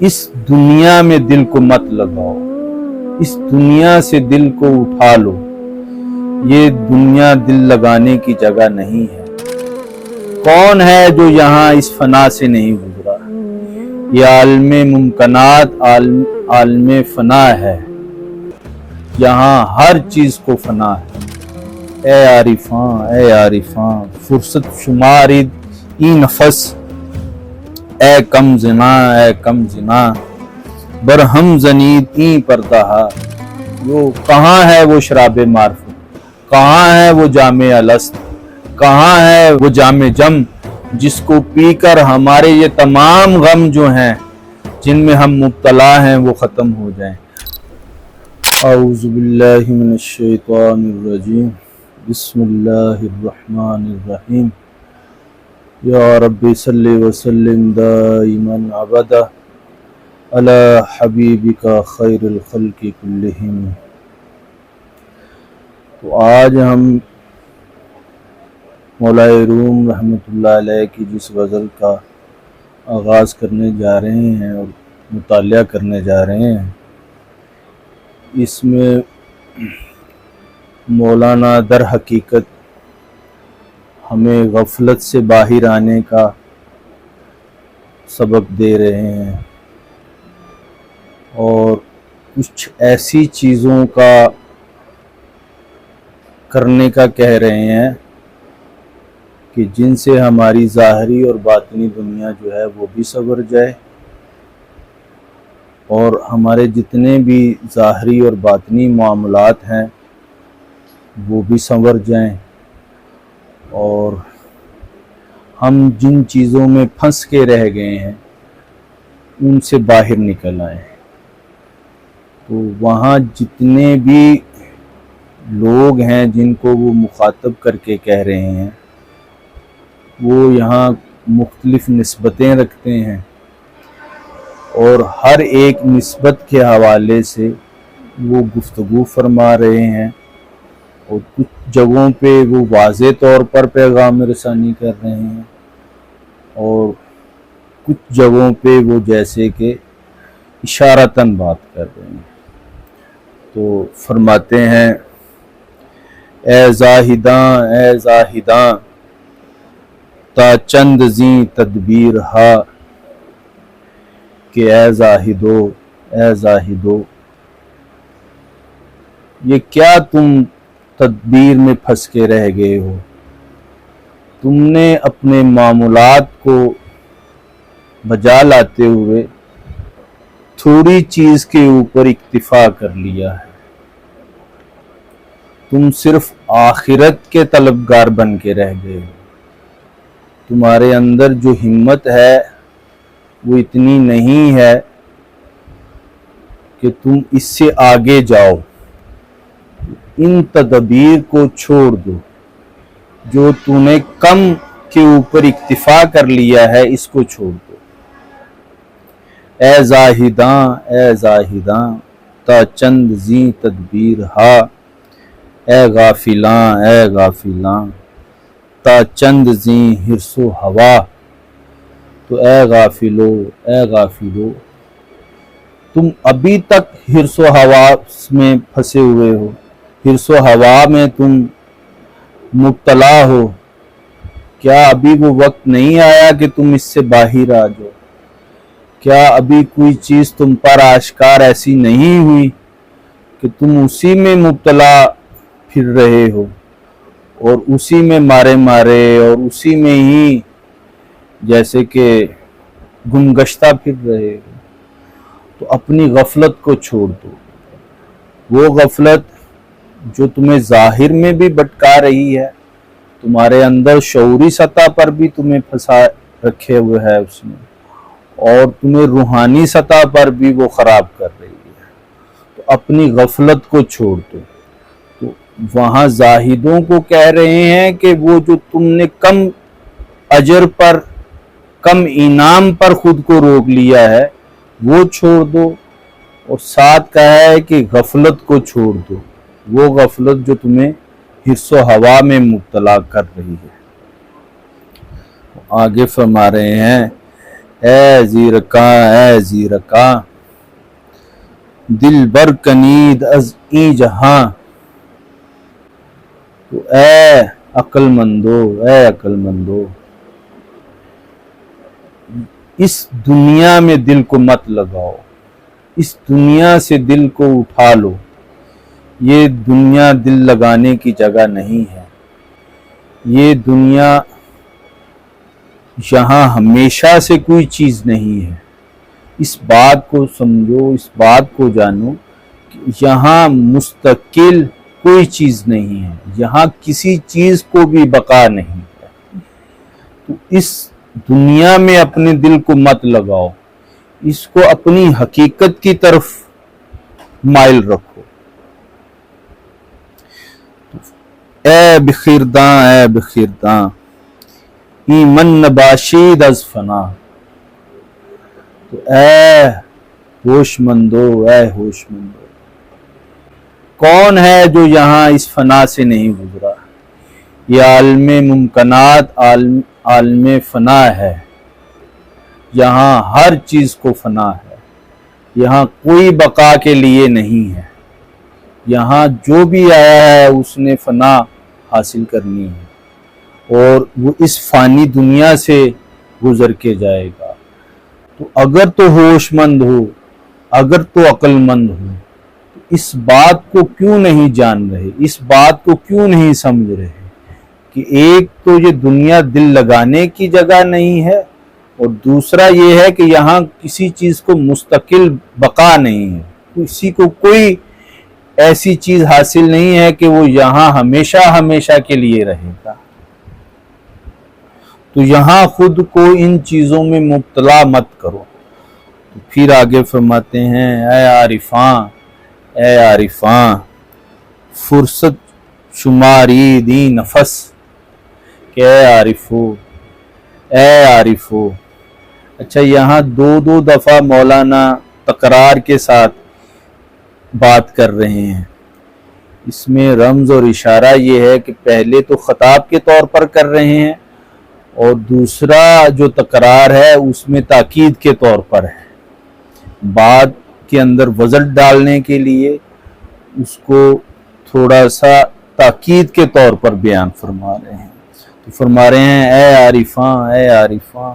اس دنیا میں دل کو مت لگاؤ۔ اس دنیا سے دل کو اٹھا لو۔ یہ دنیا دل لگانے کی جگہ نہیں ہے۔ کون ہے جو یہاں اس فنا سے نہیں گزرا؟ یہ عالم ممکنات، عالم عالم فنا ہے۔ یہاں ہر چیز کو فنا ہے۔ اے عارفاں اے عارفاں فرصت شمارد ای نفس۔ اے کم زنا، اے کم زنا۔ برہم زنید این پردہ وہ کہاں ہے وہ شراب معرفت؟ کہاں ہے وہ جامع الست؟ کہاں ہے وہ جامع جم؟ جس کو پی کر ہمارے یہ تمام غم جو ہیں، جن میں ہم مبتلا ہیں، وہ ختم ہو جائیں۔ اعوذ باللہ من الشیطان الرجیم۔ بسم اللہ الرحمن الرحیم۔ یا رب صلی وسلم دائما عبدا علی حبیبک خیر الخلق کلہم تو آج ہم مولا روم رحمۃ اللہ علیہ کی جس غزل کا آغاز کرنے جا رہے ہیں اور مطالعہ کرنے جا رہے ہیں، اس میں مولانا در حقیقت ہمیں غفلت سے باہر آنے کا سبق دے رہے ہیں۔ اور کچھ ایسی چیزوں کا کرنے کا کہہ رہے ہیں کہ جن سے ہماری ظاہری اور باطنی دنیا جو ہے وہ بھی سنور جائے اور ہمارے جتنے بھی ظاہری اور باطنی معاملات ہیں وہ بھی سنور جائیں۔ اور ہم جن چیزوں میں پھنس کے رہ گئے ہیں، ان سے باہر نکل آئیں تو وہاں جتنے بھی لوگ ہیں جن کو وہ مخاطب کر کے کہہ رہے ہیں، وہ یہاں مختلف نسبتیں رکھتے ہیں۔ اور ہر ایک نسبت کے حوالے سے وہ گفتگو فرما رہے ہیں اور کچھ جگہوں پہ وہ واضح طور پر پیغام رسانی کر رہے ہیں اور کچھ جگہوں پہ وہ جیسے کہ اشارتاً بات کر رہے ہیں۔ تو فرماتے ہیں، اے زاہداں اے زاہداں، تا چند زیں تدبیر ہا کہ اے زاہدو اے زاہدو، یہ کیا تم تدبیر میں پھنس کے رہ گئے ہو۔ تم نے اپنے معمولات کو بجا لاتے ہوئے تھوڑی چیز کے اوپر اکتفا کر لیا ہے۔ تم صرف آخرت کے طلبگار بن کے رہ گئے ہو۔ تمہارے اندر جو ہمت ہے وہ اتنی نہیں ہے کہ تم اس سے آگے جاؤ۔ ان تدبیر کو چھوڑ دو۔ جو تم نے کم کے اوپر اکتفا کر لیا ہے، اس کو چھوڑ دو۔ اے زاہداں اے زاہداں، تا چند زی تدبیر ہا۔ اے غافلاں اے غافلاں، تا چند زی ہرس و ہوا۔ تو اے غافلو اے غافلو، تم ابھی تک ہرس و ہوا میں پھنسے ہوئے ہو۔ ہرس و ہوا میں تم مبتلا ہو۔ کیا ابھی وہ وقت نہیں آیا کہ تم اس سے باہر آ جاؤ؟ کیا ابھی کوئی چیز تم پر آشکار ایسی نہیں ہوئی کہ تم اسی میں مبتلا پھر رہے ہو اور اسی میں مارے مارے اور اسی میں ہی جیسے کہ گمگشتہ پھر رہے ہو؟ تو اپنی غفلت کو چھوڑ دو۔ وہ غفلت جو تمہیں ظاہر میں بھی بٹکا رہی ہے، تمہارے اندر شعوری سطح پر بھی تمہیں پھنسا رکھے ہوئے ہے اس میں، اور تمہیں روحانی سطح پر بھی وہ خراب کر رہی ہے۔ تو اپنی غفلت کو چھوڑ دو۔ تو وہاں زاہدوں کو کہہ رہے ہیں کہ وہ جو تم نے کم اجر پر، کم انعام پر خود کو روک لیا ہے، وہ چھوڑ دو۔ اور ساتھ کہا ہے کہ غفلت کو چھوڑ دو۔ وہ غفلت جو تمہیں حص و ہوا میں مبتلا کر رہی ہے۔ آگے فرما رہے ہیں، اے زیرکاں اے زیرکاں دل بر کنید از ای جہاں۔ تو اے عقل مندو، اے عقل مندو، اس دنیا میں دل کو مت لگاؤ، اس دنیا سے دل کو اٹھا لو۔ یہ دنیا دل لگانے کی جگہ نہیں ہے۔ یہ دنیا یہاں ہمیشہ سے کوئی چیز نہیں ہے۔ اس بات کو سمجھو، اس بات کو جانو کہ یہاں مستقل کوئی چیز نہیں ہے۔ یہاں کسی چیز کو بھی بقا نہیں ہے۔ تو اس دنیا میں اپنے دل کو مت لگاؤ۔ اس کو اپنی حقیقت کی طرف مائل رکھو۔ اے بخیرداں اے بخیرداں ایمن نباشید از فنا۔ تو اے ہوش مندو اے ہوش مندو کون ہے جو یہاں اس فنا سے نہیں گزرا؟ یہ عالم ممکنات، عالم عالم فنا ہے۔ یہاں ہر چیز کو فنا ہے۔ یہاں کوئی بقا کے لیے نہیں ہے۔ یہاں جو بھی آیا ہے، اس نے فنا حاصل کرنی ہے۔ اور وہ اس فانی دنیا سے گزر کے جائے گا۔ تو اگر تو ہوش مند ہو، اگر تو عقل مند ہو، تو اس بات کو کیوں نہیں جان رہے؟ اس بات کو کیوں نہیں سمجھ رہے کہ ایک تو یہ دنیا دل لگانے کی جگہ نہیں ہے، اور دوسرا یہ ہے کہ یہاں کسی چیز کو مستقل بقا نہیں ہے۔ کسی کو کوئی ایسی چیز حاصل نہیں ہے کہ وہ یہاں ہمیشہ ہمیشہ کے لیے رہے گا۔ تو یہاں خود کو ان چیزوں میں مبتلا مت کرو۔ تو پھر آگے فرماتے ہیں، اے عارفاں اے عارفاں فرصت شماری دی نفس۔ کہ اے عارفو اے عارفو اچھا یہاں دو دو دفعہ مولانا تکرار کے ساتھ بات کر رہے ہیں۔ اس میں رمز اور اشارہ یہ ہے کہ پہلے تو خطاب کے طور پر کر رہے ہیں اور دوسرا جو تکرار ہے اس میں تاکید کے طور پر ہے۔ بات کے اندر وزن ڈالنے کے لیے اس کو تھوڑا سا تاکید کے طور پر بیان فرما رہے ہیں۔ تو فرما رہے ہیں، اے عارفاں اے عارفاں،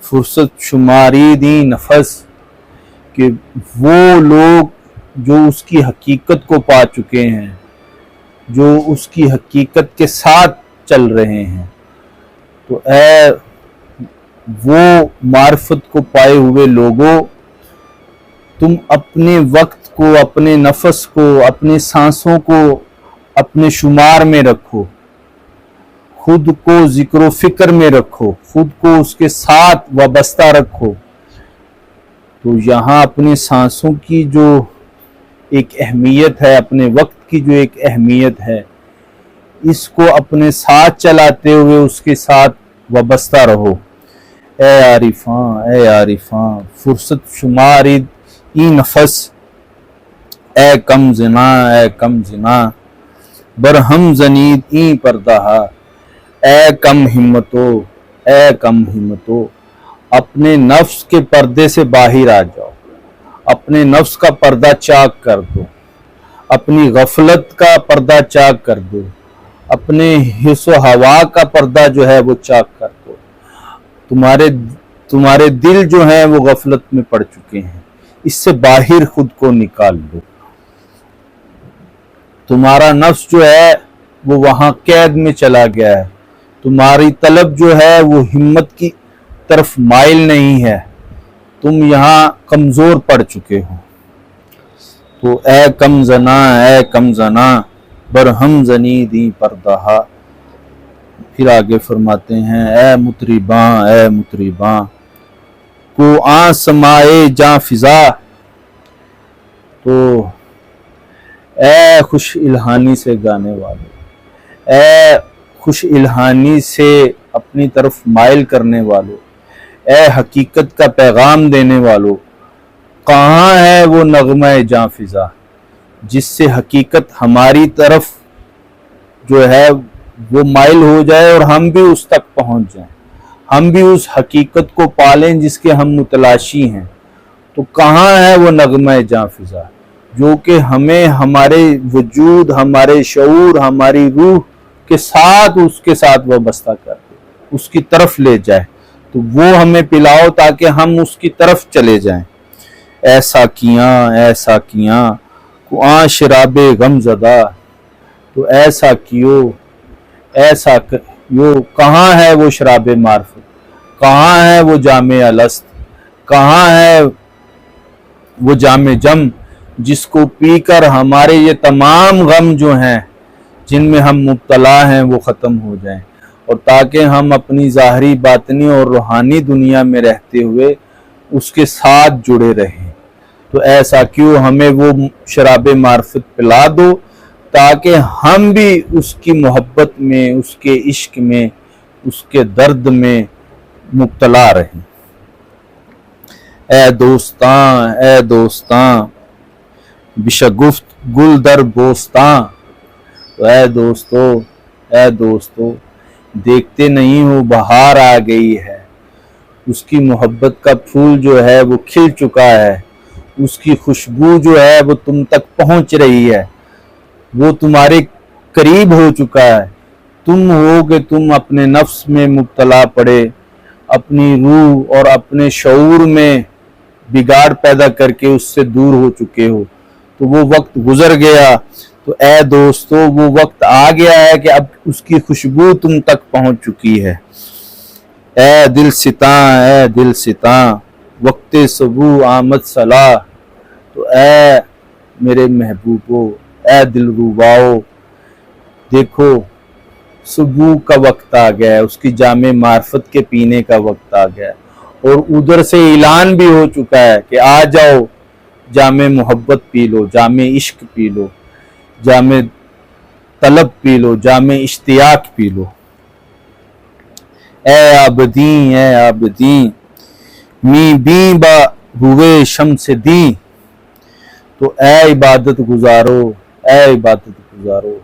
فرصت شماری دی نفس کہ وہ لوگ جو اس کی حقیقت کو پا چکے ہیں، جو اس کی حقیقت کے ساتھ چل رہے ہیں۔ تو اے وہ معرفت کو پائے ہوئے لوگوں، تم اپنے وقت کو، اپنے نفس کو، اپنے سانسوں کو اپنے شمار میں رکھو۔ خود کو ذکر و فکر میں رکھو۔ خود کو اس کے ساتھ وابستہ رکھو۔ تو یہاں اپنے سانسوں کی جو ایک اہمیت ہے، اپنے وقت کی جو ایک اہمیت ہے۔ اس کو اپنے ساتھ چلاتے ہوئے اس کے ساتھ وابستہ رہو۔ اے عارفاں اے عارفاں فرصت شمار ای نفس۔ اے کم زنا، اے کم زنا۔ برہم زنید ای پردہ اے کم ہمتو، اے کم ہمتو۔ اپنے نفس کے پردے سے باہر آ جاؤ۔ اپنے نفس کا پردہ چاک کر دو، اپنی غفلت کا پردہ چاک کر دو، اپنے حص و ہوا کا پردہ جو ہے وہ چاک کر دو۔ تمہارے تمہارے دل جو ہیں وہ غفلت میں پڑ چکے ہیں، اس سے باہر خود کو نکال دو۔ تمہارا نفس جو ہے وہ وہاں قید میں چلا گیا ہے۔ تمہاری طلب جو ہے وہ ہمت کی طرف مائل نہیں ہے۔ تم یہاں کمزور پڑ چکے ہو۔ تو اے کم زنا اے کم زنا برہم زنی دی پردہ پھر آگے فرماتے ہیں، اے متریباں اے متریباں کو آ سمائے جاں فضا۔ تو اے خوش الہانی سے گانے والے، اے خوش الہانی سے اپنی طرف مائل کرنے والوں اے حقیقت کا پیغام دینے والوں کہاں ہے وہ نغمہ جاں فضا جس سے حقیقت ہماری طرف جو ہے وہ مائل ہو جائے اور ہم بھی اس تک پہنچ جائیں؟ ہم بھی اس حقیقت کو پالیں جس کے ہم متلاشی ہیں۔ تو کہاں ہے وہ نغمہ جاں فضا جو کہ ہمیں ہمارے وجود، ہمارے شعور، ہماری روح کے ساتھ اس کے ساتھ وابستہ کر اس کی طرف لے جائے؟ تو وہ ہمیں پلاؤ تاکہ ہم اس کی طرف چلے جائیں۔ ایسا کیاں ایسا کیاں۔ آ شراب غم زدہ۔ تو ایسا کیو ایسا کیو کہاں ہے وہ شراب معرفت؟ کہاں ہے وہ جامع الست؟ کہاں ہے وہ جامع جم؟ جس کو پی کر ہمارے یہ تمام غم جو ہیں، جن میں ہم مبتلا ہیں، وہ ختم ہو جائیں۔ اور تاکہ ہم اپنی ظاہری باطنی اور روحانی دنیا میں رہتے ہوئے اس کے ساتھ جڑے رہیں۔ تو ایسا کیوں ہمیں وہ شراب معرفت پلا دو تاکہ ہم بھی اس کی محبت میں، اس کے عشق میں، اس کے درد میں مبتلا رہیں۔ اے دوستاں اے دوستاں، بشگفت گل در بوستاں۔ تو اے دوستو اے دوستو دیکھتے نہیں ہو، بہار آ گئی ہے۔ اس کی محبت کا پھول جو ہے وہ کھل چکا ہے۔ اس کی خوشبو جو ہے وہ تم تک پہنچ رہی ہے۔ وہ تمہارے قریب ہو چکا ہے۔ تم ہو کہ تم اپنے نفس میں مبتلا پڑے۔ اپنی روح اور اپنے شعور میں بگاڑ پیدا کر کے اس سے دور ہو چکے ہو۔ تو وہ وقت گزر گیا۔ تو اے دوستو، وہ وقت آ گیا ہے کہ اب اس کی خوشبو تم تک پہنچ چکی ہے۔ اے دل ستاں، اے دل ستاں، وقت صبو آمد صلاح۔ تو اے میرے محبوبو، اے دل روباؤ دیکھو صبح کا وقت آ گیا ہے، اس کی جامع معرفت کے پینے کا وقت آ گیا ہے۔ اور ادھر سے اعلان بھی ہو چکا ہے کہ آ جاؤ۔ جامع محبت پی لو، جامع عشق پی لو، جامع طلب پی لو، جامع اشتیاق پی لو۔ اے آبدین اے آبدین می بین با روے شم سے دین۔ تو اے عبادت گزارو، اے عبادت گزارو۔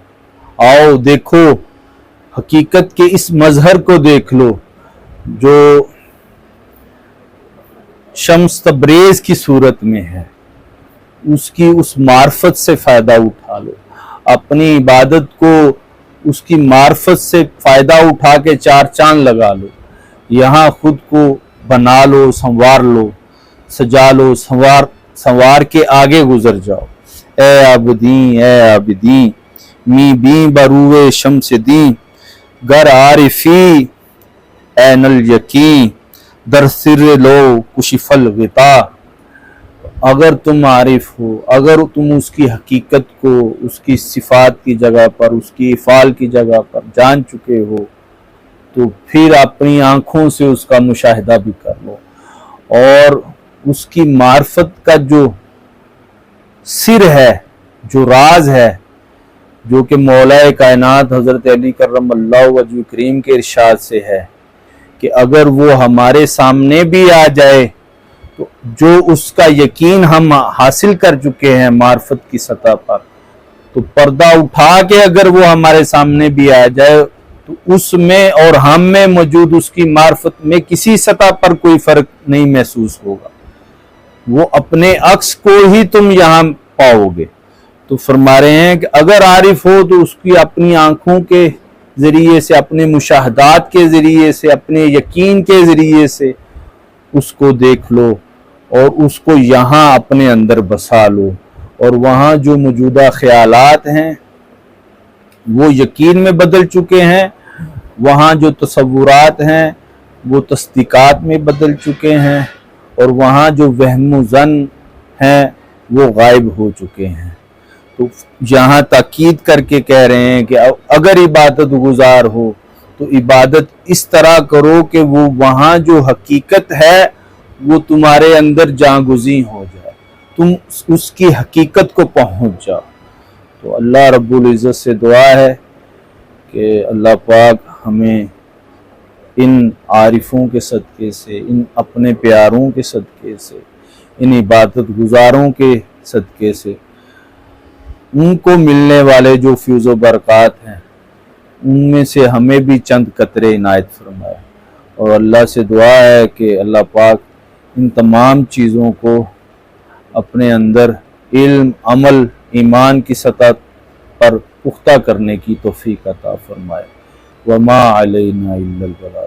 آؤ دیکھو، حقیقت کے اس مظہر کو دیکھ لو، جو شمس تبریز کی صورت میں ہے۔ اس کی اس معرفت سے فائدہ اٹھا لو۔ اپنی عبادت کو اس کی معرفت سے فائدہ اٹھا کے چار چاند لگا لو۔ یہاں خود کو بنا لو، سنوار لو، سجا لو، سنوار سنوار کے آگے گزر جاؤ۔ اے عابدین اے عابدین، می بین بروے شمس دین، گر عارفی اے نل یقین در سر لو کشفل غطا اگر تم عارف ہو، اگر تم اس کی حقیقت کو، اس کی صفات کی جگہ پر، اس کی افعال کی جگہ پر جان چکے ہو، تو پھر اپنی آنکھوں سے اس کا مشاہدہ بھی کر لو۔ اور اس کی معرفت کا جو سر ہے، جو راز ہے، جو کہ مولا کائنات حضرت علی کرم اللہ وجو کریم کے ارشاد سے ہے کہ اگر وہ ہمارے سامنے بھی آ جائے جو اس کا یقین ہم حاصل کر چکے ہیں معرفت کی سطح پر، تو پردہ اٹھا کے اگر وہ ہمارے سامنے بھی آ جائے، تو اس میں اور ہم میں موجود اس کی معرفت میں کسی سطح پر کوئی فرق نہیں محسوس ہوگا۔ وہ اپنے عکس کو ہی تم یہاں پاؤ گے۔ تو فرما رہے ہیں کہ اگر عارف ہو تو اس کی اپنی آنکھوں کے ذریعے سے، اپنے مشاہدات کے ذریعے سے، اپنے یقین کے ذریعے سے اس کو دیکھ لو اور اس کو یہاں اپنے اندر بسا لو اور وہاں جو موجودہ خیالات ہیں وہ یقین میں بدل چکے ہیں، وہاں جو تصورات ہیں وہ تصدیقات میں بدل چکے ہیں اور وہاں جو وہم و زن ہیں وہ غائب ہو چکے ہیں۔ تو یہاں تاکید کر کے کہہ رہے ہیں کہ اگر عبادت گزار ہو تو عبادت اس طرح کرو کہ وہ وہاں جو حقیقت ہے، وہ تمہارے اندر جاں گزی ہو جائے۔ تم اس کی حقیقت کو پہنچ جاؤ۔ تو اللہ رب العزت سے دعا ہے کہ اللہ پاک ہمیں ان عارفوں کے صدقے سے، ان اپنے پیاروں کے صدقے سے، ان عبادت گزاروں کے صدقے سے، ان کو ملنے والے جو فیوز و برکات ہیں ان میں سے ہمیں بھی چند قطرے عنایت فرمائے۔ اور اللہ سے دعا ہے کہ اللہ پاک ان تمام چیزوں کو اپنے اندر علم، عمل، ایمان کی سطح پر پختہ کرنے کی توفیق عطا فرمائے۔ وما علینا الا البلاغ۔